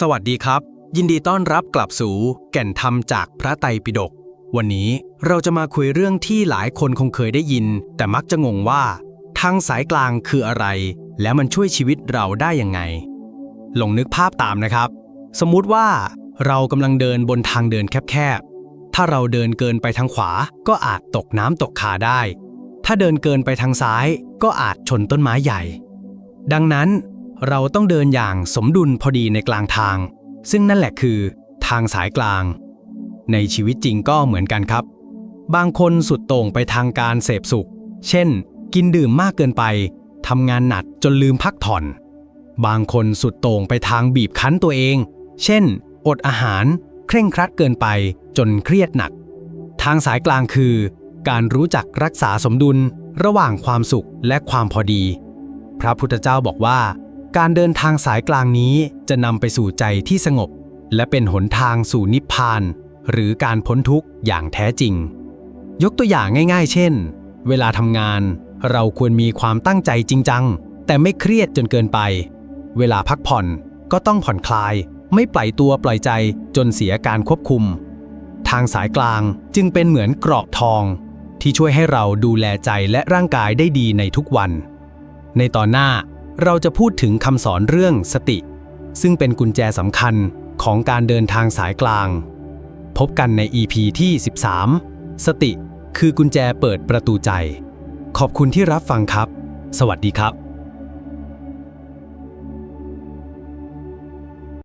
สวัสดีครับ ยินดีต้อนรับกลับสู่แก่นธรรมจากพระไตรปิฎกวันนี้เราจะมาคุยเรื่องที่หลายคนคงเคยได้ยิน แต่มักจะงงว่า ทางสายกลางคืออะไร และมันช่วยชีวิตเราได้ยังไง ลองนึกภาพตามนะครับ สมมุติว่าเรากำลังเดินบนทางเดินแคบๆ ถ้าเราเดินเกินไปทางขวา ก็อาจตกน้ำตกขาได้ ถ้าเดินเกินไปทางซ้าย ก็อาจชนต้นไม้ใหญ่ ดังนั้น เราต้องเดินอย่างสมดุลพอดีในกลางทาง ซึ่งนั่นแหละคือ ทางสายกลาง ในชีวิตจริงก็เหมือนกันครับ บางคนสุดโต่งไปทางการเสพสุข เช่น กินดื่มมากเกินไปทำงานหนักจนลืมพักผ่อน บางคนสุดโต่งไปทางบีบคั้นตัวเอง เช่น อดอาหาร เคร่งครัดเกินไปจนเครียดหนัก ทางสายกลางคือ การรู้จักรักษาสมดุลระหว่างความสุขและความพอดี พระพุทธเจ้าบอกว่า การเดินทางสายกลางนี้จะนำไปสู่ใจที่สงบ และเป็นหนทางสู่นิพพาน หรือการพ้นทุกข์อย่างแท้จริง ยกตัวอย่างง่าย ๆ เช่น เวลาทำงาน เราควรมีความตั้งใจจริงจัง แต่ไม่เครียดจนเกินไป เวลาพักผ่อนก็ต้องผ่อนคลาย ไม่ปล่อยตัวปล่อยใจจนเสียการควบคุม ทางสายกลางจึงเป็นเหมือนกรอบทอง ที่ช่วยให้เราดูแลใจและร่างกายได้ดีในทุกวัน ในตอนหน้า เราจะพูดถึงคำสอนเรื่องสติ ซึ่งเป็นกุญแจสำคัญของการเดินทางสายกลาง พบกันใน EP ที่ 13 สติคือกุญแจเปิดประตูใจ ขอบคุณที่รับฟังครับ สวัสดีครับ